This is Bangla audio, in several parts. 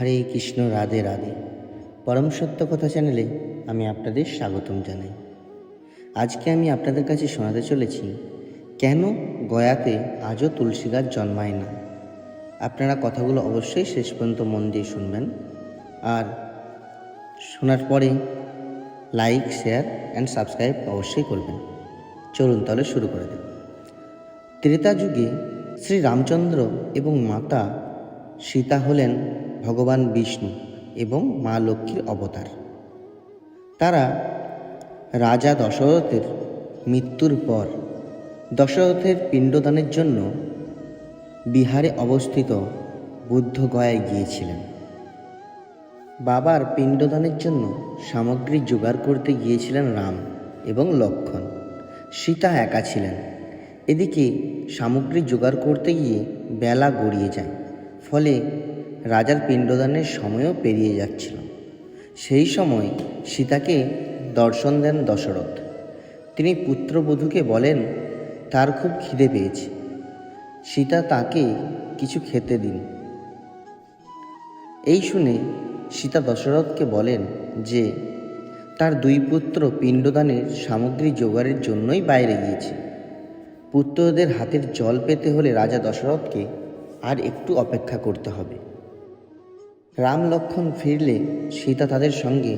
হরে কৃষ্ণ, রাধে রাধে। পরম সত্য কথা চ্যানেলে আমি আপনাদের স্বাগতম জানাই। আজকে আমি আপনাদের কাছে শোনাতে চলেছি, কেন গয়াতে আজও তুলসী গাছ জন্মায় না? আপনারা কথাগুলো অবশ্যই শেষ পর্যন্ত মন দিয়ে শুনবেন। আর শোনার পরে লাইক, শেয়ার অ্যান্ড সাবস্ক্রাইব অবশ্যই করবেন। চলুন তাহলে শুরু করে দেব ত্রেতা যুগে শ্রী রামচন্দ্র এবং মাতা সীতা হলেন ভগবান বিষ্ণু এবং মা লক্ষ্মীর অবতার। তারা রাজা দশরথের মৃত্যুর পর দশরথের পিণ্ডদানের জন্য বিহারে অবস্থিত বুদ্ধগয়ায় গিয়েছিলেন। বাবার পিণ্ডদানের জন্য সামগ্রী জোগাড় করতে গিয়েছিলেন রাম এবং লক্ষণ। সীতা একা ছিলেন। এদিকে সামগ্রী জোগাড় করতে গিয়ে বেলা গড়িয়ে যায়। ফলে রাজার পিণ্ডদানের সময়ও পেরিয়ে যাচ্ছিল। সেই সময় সীতাকে দর্শন দেন দশরথ। তিনি পুত্রবধূকে বলেন, তার খুব খিদে পেয়েছে। সীতা তাকে কিছু খেতে দিন। এই শুনে সীতা দশরথকে বলেন যে, তার দুই পুত্র পিণ্ডদানের সামগ্রী জোগাড়ের জন্যই বাইরে গিয়েছে। পুত্রদের হাতের জল পেতে হলে রাজা দশরথকে আর একটু অপেক্ষা করতে হবে। রাম লক্ষণ ফিরলে সীতা তাদের সঙ্গে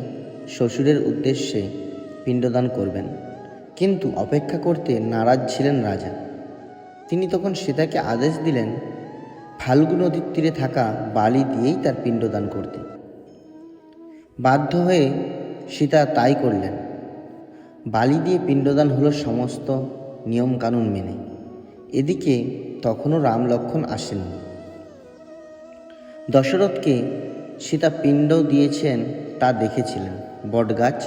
শ্বশুরের উদ্দেশ্যে পিণ্ডদান করবেন। কিন্তু অপেক্ষা করতে নারাজ ছিলেন রাজা। তিনি তখন সীতাকে আদেশ দিলেন ফাল্গু নদীর তীরে থাকা বালি দিয়েই তার পিণ্ডদান করতে। বাধ্য হয়ে সীতা তাই করলেন। বালি দিয়ে পিণ্ডদান হলো সমস্ত নিয়মকানুন মেনে। এদিকে তখনও রাম লক্ষণ আসেননি। দশরথকে সীতা পিণ্ড দিয়েছেন তা দেখেছিলেন। বটগাছ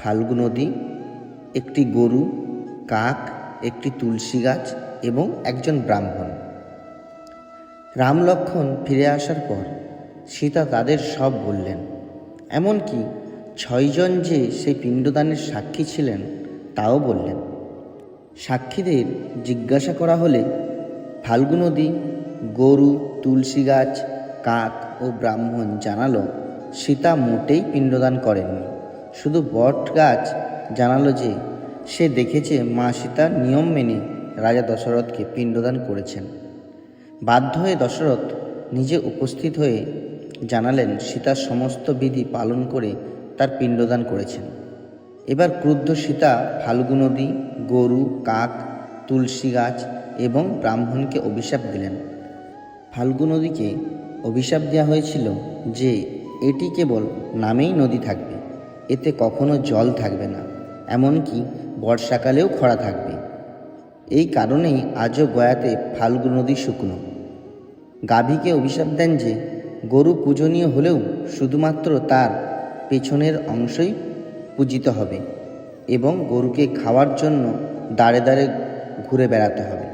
ফাল্গু নদী, একটি গরু, কাক, একটি তুলসী গাছ এবং একজন ব্রাহ্মণ। রাম লক্ষণ ফিরে আসার পর সীতা তাদের সব বললেন, এমনকি ছয়জন যে সেই পিণ্ডদানের সাক্ষী ছিলেন তাও বললেন। সাক্ষীদের জিজ্ঞাসা করা হলে ফাল্গু নদী, গরু, তুলসী গাছ কাক ও ব্রাহ্মণ জানালো, সীতা মোটেই পিণ্ডদান করেননি। শুধু বট গাছ জানালো যে, সে দেখেছে মা সীতা নিয়ম মেনে রাজা দশরথকে পিণ্ডদান করেছেন। বাধ্য হয়ে দশরথ নিজে উপস্থিত হয়ে জানালেন সীতার সমস্ত বিধি পালন করে তার পিণ্ডদান করেছেন। এবার ক্রুদ্ধ সীতা ফাল্গু নদী, গরু, কাক, তুলসী গাছ এবং ব্রাহ্মণকে অভিশাপ দিলেন। ফাল্গু নদীকে অভিশাপ দেওয়া হয়েছিল যে এটি কেবল নামেই নদী থাকবে। এতে কখনো জল থাকবে না, এমনকি বর্ষাকালেও খরা থাকবে। এই কারণেই আজও গয়াতে ফাল্গু নদী শুকনো। গাভীকে অভিশাপ দেন যে গরু পূজনীয় হলেও শুধুমাত্র তার পেছনের অংশই পূজিত হবে এবং গরুকে খাওয়ার জন্য দাঁড়ে দাঁড়ে ঘুরে বেড়াতে হবে।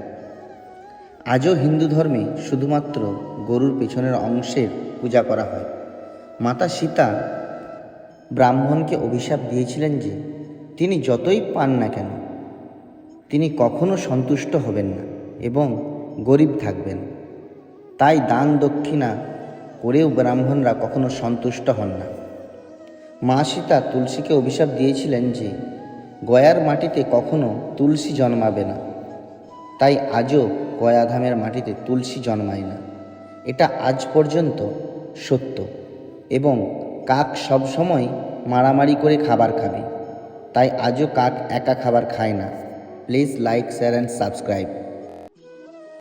আজও হিন্দু ধর্মে শুধুমাত্র গরুর পেছনের অংশের পূজা করা হয়। মাতা সীতা ব্রাহ্মণকে অভিশাপ দিয়েছিলেন যে তিনি যতই পান না কেন, তিনি কখনো সন্তুষ্ট হবেন না এবং গরিব থাকবেন। তাই দান দক্ষিণা করেও ব্রাহ্মণরা কখনো সন্তুষ্ট হন না। মা সীতা তুলসীকে অভিশাপ দিয়েছিলেন যে গয়ার মাটিতে কখনো তুলসী জন্মাবে না। তাই আজও গয়াধামের মাটিতে তুলসী জন্মায় না। এটা আজ পর্যন্ত সত্য এবং কাক সবসময় মারামারি করে খাবার খাবে। তাই আজও কাক একা খাবার খায় না। Please like, share and subscribe